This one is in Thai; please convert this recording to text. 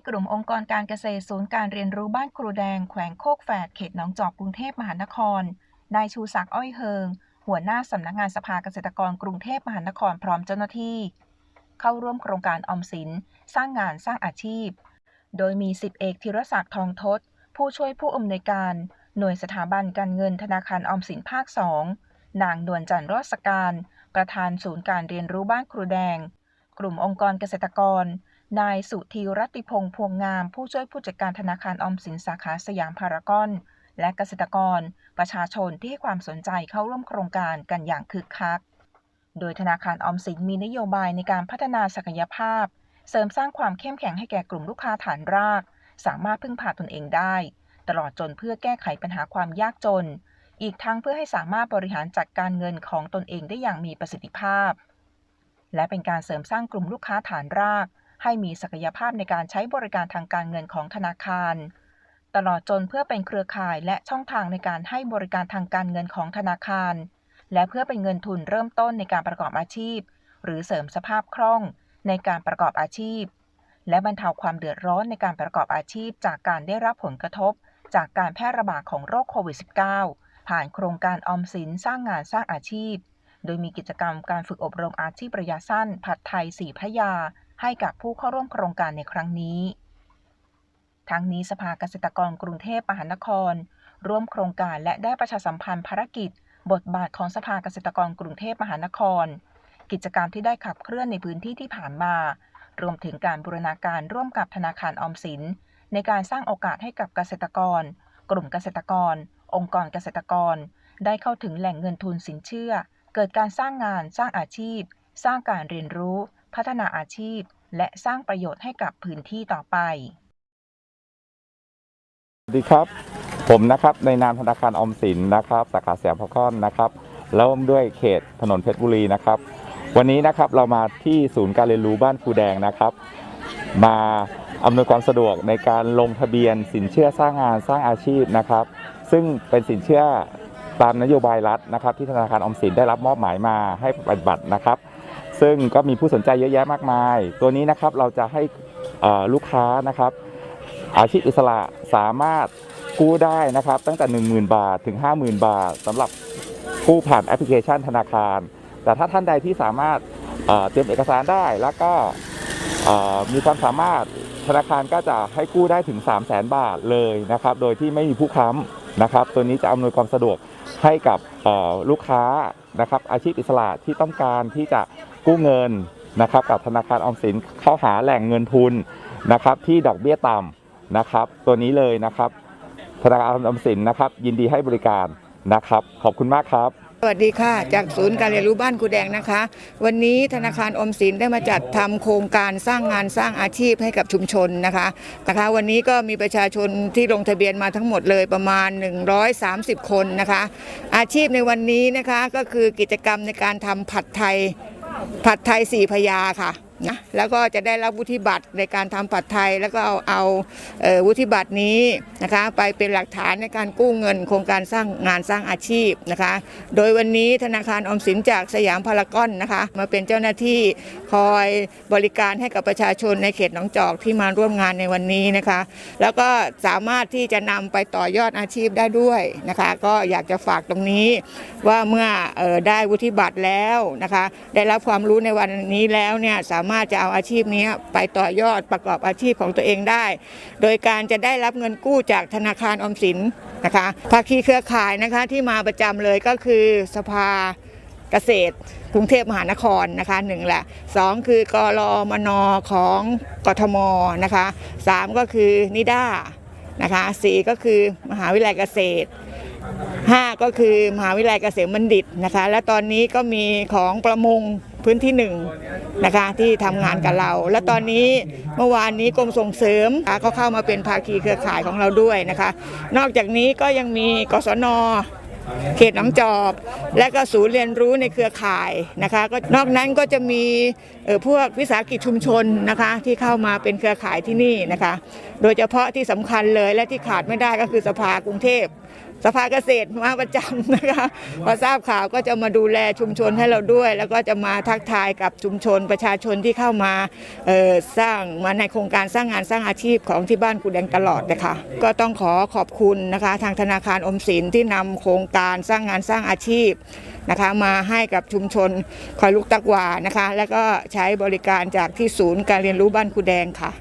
ที่กลุ่มองค์กรการเกษตรศูนย์การเรียนรู้บ้านครูแดง แขวงโคกแฝดเขตหนองจอกกรุงเทพมหานคร นายชูศักดิ์อ้อยเฮิง หัวหน้าสำนักงานสภาเกษตรกรกรุงเทพมหานครพร้อมเจ้าหน้าที่ เข้าร่วมโครงการออมสิน สร้างงานสร้างอาชีพ โดยมีสิบเอกธีรศักดิ์ทองทศ ผู้ช่วยผู้อำนวยการ หน่วยสถาบันการเงินธนาคารออมสินภาค2นางนวลจันทร์รอดสการ ประธานศูนย์การเรียนรู้บ้านครูแดง กลุ่มองค์กรเกษตรกร นายสุธีรัติพงษ์พวงงาม ผู้ช่วยผู้จัดการธนาคารออมสินสาขาสยามพารากอน และเกษตรกร ประชาชนที่ให้ความสนใจเข้าร่วมโครงการกันอย่างคึกคัก โดยธนาคารออมสินมีนโยบายในการพัฒนาศักยภาพ เสริมสร้างความเข้มแข็งให้แก่กลุ่มลูกค้าฐานราก สามารถพึ่งพาตนเองได้ ตลอดจนเพื่อแก้ไขปัญหาความยากจน อีกทั้งเพื่อให้สามารถบริหารจัดการเงินของตนเองได้อย่างมีประสิทธิภาพ และเป็นการเสริมสร้างกลุ่มลูกค้าฐานราก ให้มีศักยภาพในการใช้บริการทางการเงินของธนาคาร ตลอดจนเพื่อเป็นเครือข่ายและช่องทางในการให้บริการทางการเงินของธนาคาร และเพื่อเป็นเงินทุนเริ่มต้นในการประกอบอาชีพ หรือเสริมสภาพคล่องในการประกอบอาชีพ และบรรเทาความเดือดร้อนในการประกอบอาชีพ จากการได้รับผลกระทบ จากการแพร่ระบาดของโรคโควิด -19 ผ่านโครงการออมสินสร้างงานสร้างอาชีพ โดยมีกิจกรรมการฝึกอบรมอาชีพระยะสั้น ผัดไทยสีพระยา ให้กับผู้เข้าร่วมโครงการในครั้งนี้ ทั้งนี้สภาเกษตรกรกรุงเทพมหานคร ร่วมโครงการและได้ประชาสัมพันธ์ภารกิจ บทบาทของสภาเกษตรกรกรุงเทพมหานคร กิจกรรมที่ได้ขับเคลื่อนในพื้นที่ที่ผ่านมา รวมถึงการบูรณาการร่วมกับธนาคารออมสิน ในการสร้างโอกาสให้กับเกษตรกร กลุ่มเกษตรกร องค์กรเกษตรกร ได้เข้าถึงแหล่งเงินทุนสินเชื่อ เกิดการสร้างงาน สร้างอาชีพ สร้างการเรียนรู้ พัฒนาอาชีพ และสร้างประโยชน์ให้กับพื้นที่ต่อไป สวัสดีครับ ผมนะครับในนามธนาคารอมสินนะครับ สาขาสยามพารากอนนะครับแล้วด้วยเขตถนนเพชรบุรีนะครับ วันนี้นะครับเรามาที่ศูนย์การเรียนรู้บ้านครูแดงนะครับ มาอำนวยความสะดวกในการลงทะเบียนสินเชื่อสร้างงานสร้างอาชีพนะครับ ซึ่งเป็นสินเชื่อตามนโยบายรัฐนะครับ ที่ธนาคารออมสินได้รับมอบหมายมาให้ปฏิบัตินะครับ ซึ่งก็มีผู้สนใจเยอะแยะมากมาย ตัวนี้นะครับเราจะให้ลูกค้านะครับ อาชีพอิสระสามารถกู้ได้นะครับ ตั้งแต่ 10,000 บาทถึง 50,000 บาทสำหรับกู้ผ่านแอปพลิเคชันธนาคาร แต่ถ้าท่านใดที่สามารถเตรียมเอกสารได้แล้วก็มีความสามารถธนาคารก็จะให้กู้ได้ถึง 3 0 0 0 0 0บาทเลยนะครับ โดยที่ไม่มีผู้ค้ำนะครับ ตัวนี้จะอำนวยความสะดวกให้กับลูกค้านะครับ อาชีพอิสระที่ต้องการที่จะ กู้เงินนะครับกับธนาคารออมสินเข้าหาแหล่งเงินทุนนะครับที่ดอกเบี้ยต่ำนะครับ ตัวนี้เลยนะครับธนาคารออมสินนะครับ ยินดีให้บริการนะครับ ขอบคุณมากครับ สวัสดีค่ะ จากศูนย์การเรียนรู้บ้านครูแดงนะคะ วันนี้ธนาคารอมสินได้มาจัดทำโครงการสร้างงานสร้างอาชีพให้กับชุมชนนะคะนะคะ วันนี้ก็มีประชาชนที่ลงทะเบียนมาทั้งหมดเลยประมาณ 130 คนนะคะ อาชีพในวันนี้นะคะก็คือกิจกรรมในการทำผัดไทย ผัดไทยสี่พยาค่ะ นะแล้วก็จะได้รับวุฒิบัตรในการทำผัดไทย แล้วก็เอาเอาวุฒิบัตรนี้นะคะไปเป็นหลักฐานในการกู้เงิน โครงการสร้างงานสร้างอาชีพนะคะ โดยวันนี้ธนาคารออมสินจากสยามพารากอนนะคะ มาเป็นเจ้าหน้าที่คอยบริการให้กับประชาชนในเขตหนองจอกที่มาร่วมงานในวันนี้นะคะ แล้วก็สามารถที่จะนำไปต่อยอดอาชีพได้ด้วยนะคะ ก็อยากจะฝากตรงนี้ว่าเมื่อออได้วุฒิบัตรแล้วนะคะ ได้รับความรู้ในวันนี้แล้วเนี่ยสามารถจะเอาอาชีพนี้ไปต่อยอดประกอบอาชีพของตัวเองได้ โดยการจะได้รับเงินกู้จากธนาคารออมสินนะคะภาคีเครือข่ายนะคะที่มาประจำเลยก็คือสภาเกษตรกรุงเทพมหานครนะคะหนึ่งแหละสองคือกรมนของกทมนะคะสามก็คือนิด้านะคะสี่ก็คือมหาวิทยาลัยเกษตรห้าก็คือมหาวิทยาลัยเกษมบัณฑิตนะคะและตอนนี้ก็มีของประมง พื้นที่หนึ่งนะคะที่ทำงานกับเรา และตอนนี้เมื่อวานนี้กรมส่งเสริมอ่าก็เข้ามาเป็นภาคีเครือข่ายของเราด้วยนะคะ นอกจากนี้ก็ยังมีกศนเขตหนองจอกและก็ศูนย์เรียนรู้ในเครือข่ายนะคะก็นอกนั้นก็จะมีอพวกวิสาหกิจชุมชนนะคะที่เข้ามาเป็นเครือข่ายที่นี่นะคะ โดยเฉพาะที่สำคัญเลยและที่ขาดไม่ได้ก็คือสภากรุงเทพ สภาเกษตรมาประจำนะคะพอทราบข่าวก็จะมาดูแลชุมชนให้เราด้วย แล้วก็จะมาทักทายกับชุมชนประชาชนที่เข้ามาเอ่อสร้างมาในโครงการสร้างงานสร้างอาชีพของที่บ้านกูแดงตลอดนะคะก็ต้องขอขอบคุณนะคะทางธนาคารอมสินที่นำโครงการสร้างงานสร้างอาชีพนะคะมาให้กับชุมชนคอยลุกตักหวานะคะ แล้วก็ใช้บริการจากที่ศูนย์การเรียนรู้บ้านกูแดงค่ะ